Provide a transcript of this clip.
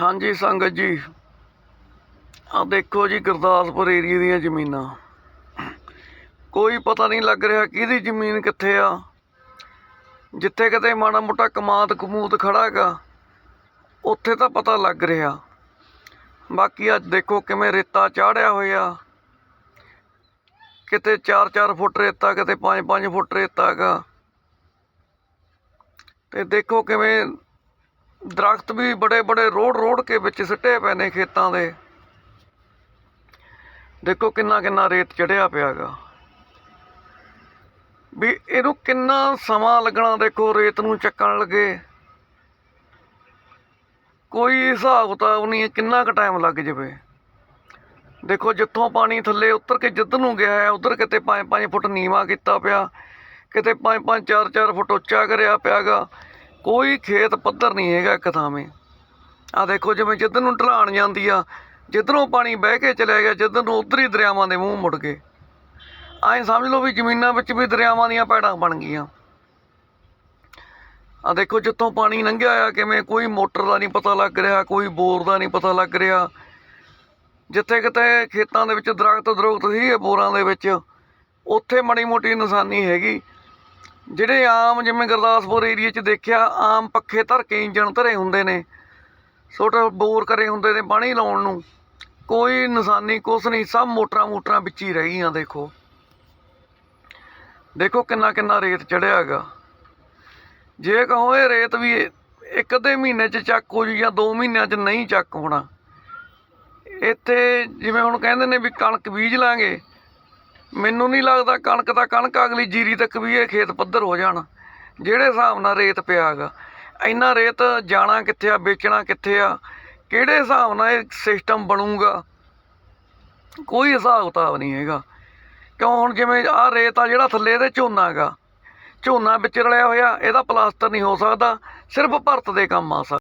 ਹਾਂਜੀ ਸੰਗਤ ਜੀ। ਆ ਦੇਖੋ ਜੀ ਗੁਰਦਾਸਪੁਰ ਏਰੀਏ ਦੀਆਂ ਜ਼ਮੀਨਾਂ। ਕੋਈ ਪਤਾ ਨਹੀਂ ਲੱਗ ਰਿਹਾ ਕਿਹਦੀ ਜ਼ਮੀਨ ਕਿੱਥੇ ਆ। ਜਿੱਥੇ ਕਿਤੇ ਮਾੜਾ ਮੋਟਾ ਕਮਾਤ ਕਮੂਤ ਖੜਾ ਹੈਗਾ, ਉੱਥੇ ਤਾਂ ਪਤਾ ਲੱਗ ਰਿਹਾ। ਬਾਕੀ ਅੱਜ ਦੇਖੋ ਕਿਵੇਂ ਰੇਤਾ ਚਾੜਿਆ ਹੋਇਆ। ਕਿਤੇ 4-4 ਫੁੱਟ ਰੇਤਾ, ਕਿਤੇ 5-5 ਫੁੱਟ ਰੇਤਾ ਹੈਗਾ। ਤੇ ਦੇਖੋ ਕਿਵੇਂ ਦਰਖਤ ਵੀ ਬੜੇ ਬੜੇ ਰੋੜ ਰੋੜ ਕੇ ਵਿੱਚ ਸਿੱਟੇ ਪਏ ਨੇ ਖੇਤਾਂ ਦੇ। ਦੇਖੋ ਕਿੰਨਾ ਕਿੰਨਾ ਰੇਤ ਚੜਿਆ ਪਿਆਗਾ ਵੀ ਇਹਨੂੰ ਕਿੰਨਾ ਸਮਾਂ ਲੱਗਣਾ ਦੇਖੋ ਰੇਤ ਨੂੰ ਚੱਕਣ ਲੱਗੇ। ਕੋਈ ਹਿਸਾਬ ਕਿਤਾਬ ਨਹੀਂ ਕਿੰਨਾ ਕੁ ਟਾਈਮ ਲੱਗ ਜਾਵੇ। ਦੇਖੋ ਜਿੱਥੋਂ ਪਾਣੀ ਥੱਲੇ ਉਤਰ ਕੇ ਜਿੱਧਰ ਨੂੰ ਗਿਆ ਹੈ, ਉਧਰ ਕਿਤੇ 5-5 ਫੁੱਟ ਨੀਵਾ ਕੀਤਾ ਪਿਆ। ਕਿਤੇ 5-5 4-4 ਫੁੱਟ ਉੱਚਾ ਕਰਿਆ ਪਿਆਗਾ ਕੋਈ ਖੇਤ ਪੱਧਰ ਨਹੀਂ ਹੈਗਾ ਇੱਕ ਥਾਵੇਂ। ਆ ਦੇਖੋ ਜਿਵੇਂ ਜਿੱਧਰ ਨੂੰ ਢਲਾਣ ਜਾਂਦੀ ਆ, ਜਿੱਧਰੋਂ ਪਾਣੀ ਬਹਿ ਕੇ ਚਲਿਆ ਗਿਆ, ਜਿੱਧਰ ਨੂੰ ਉਧਰ ਹੀ ਦਰਿਆਵਾਂ ਦੇ ਮੂੰਹ ਮੁੜ ਗਏ ਐਂ ਸਮਝ ਲਓ ਵੀ ਜ਼ਮੀਨਾਂ ਵਿੱਚ ਵੀ ਦਰਿਆਵਾਂ ਦੀਆਂ ਪੈੜਾਂ ਬਣ ਗਈਆਂ। ਆ ਦੇਖੋ ਜਿੱਥੋਂ ਪਾਣੀ ਲੰਘਿਆ ਆ, ਕਿਵੇਂ ਕੋਈ ਮੋਟਰ ਦਾ ਨਹੀਂ ਪਤਾ ਲੱਗ ਰਿਹਾ, ਕੋਈ ਬੋਰ ਦਾ ਨਹੀਂ ਪਤਾ ਲੱਗ ਰਿਹਾ। ਜਿੱਥੇ ਕਿਤੇ ਖੇਤਾਂ ਦੇ ਵਿੱਚ ਦਰਖਤ ਦਰਖਤ ਸੀਗੇ ਬੋਰਾਂ ਦੇ ਵਿੱਚ, ਉੱਥੇ ਮਾੜੀ ਮੋਟੀ ਨਿਸ਼ਾਨੀ ਹੈਗੀ। ਜਿਹੜੇ ਆਮ ਜਿਵੇਂ ਗੁਰਦਾਸਪੁਰ ਏਰੀਆ 'ਚ ਦੇਖਿਆ, ਆਮ ਪੱਖੇ ਧਰ ਕੇ ਇੰਜਣ ਧਰੇ ਹੁੰਦੇ ਨੇ, ਛੋਟੇ ਬੋਰ ਕਰੇ ਹੁੰਦੇ ਨੇ ਪਾਣੀ ਲਾਉਣ ਨੂੰ। ਕੋਈ ਨਿਸ਼ਾਨੀ ਕੁਛ ਨਹੀਂ, ਸਭ ਮੋਟਰਾਂ ਮੋਟਰਾਂ ਵਿੱਚ ਹੀ ਰਹਿ ਗਈਆਂ ਦੇਖੋ। ਦੇਖੋ ਕਿੰਨਾ ਕਿੰਨਾ ਰੇਤ ਚੜਿਆ ਹੈਗਾ। ਜੇ ਕਹੋ ਇਹ ਰੇਤ ਵੀ ਇੱਕ ਅੱਧੇ ਮਹੀਨੇ 'ਚ ਚੱਕ ਹੋ ਜੂ ਜਾਂ 2 ਮਹੀਨਿਆਂ 'ਚ ਨਹੀਂ ਚੱਕ ਹੋਣਾ, ਇੱਥੇ ਜਿਵੇਂ ਹੁਣ ਕਹਿੰਦੇ ਨੇ ਵੀ ਕਣਕ ਬੀਜ ਲਾਂਗੇ ਮੈਨੂੰ ਨਹੀਂ ਲੱਗਦਾ ਕਣਕ ਤਾਂ ਕਣਕ ਅਗਲੀ ਜੀਰੀ ਤੱਕ ਵੀ ਇਹ ਖੇਤ ਪੱਧਰ ਹੋ ਜਾਣ, ਜਿਹੜੇ ਹਿਸਾਬ ਨਾਲ ਰੇਤ ਪਿਆ ਹੈਗਾ ਇੰਨਾ ਰੇਤ ਜਾਣਾ ਕਿੱਥੇ ਆ, ਵੇਚਣਾ ਕਿੱਥੇ ਆ, ਕਿਹੜੇ ਹਿਸਾਬ ਨਾਲ ਇਹ ਸਿਸਟਮ ਬਣੂਗਾ? ਕੋਈ ਹਿਸਾਬ ਕਿਤਾਬ ਨਹੀਂ ਹੈਗਾ। ਕਿਉਂ ਹੁਣ ਜਿਵੇਂ ਆਹ ਰੇਤ ਆ ਜਿਹੜਾ ਥੱਲੇ ਇਹਦੇ ਝੋਨਾ ਹੈਗਾ ਝੋਨਾ ਵਿੱਚ ਰਲਿਆ ਹੋਇਆ, ਇਹਦਾ ਪਲਾਸਟਰ ਨਹੀਂ ਹੋ ਸਕਦਾ, ਸਿਰਫ ਭਰਤ ਦੇ ਕੰਮ ਆ ਸਕਦਾ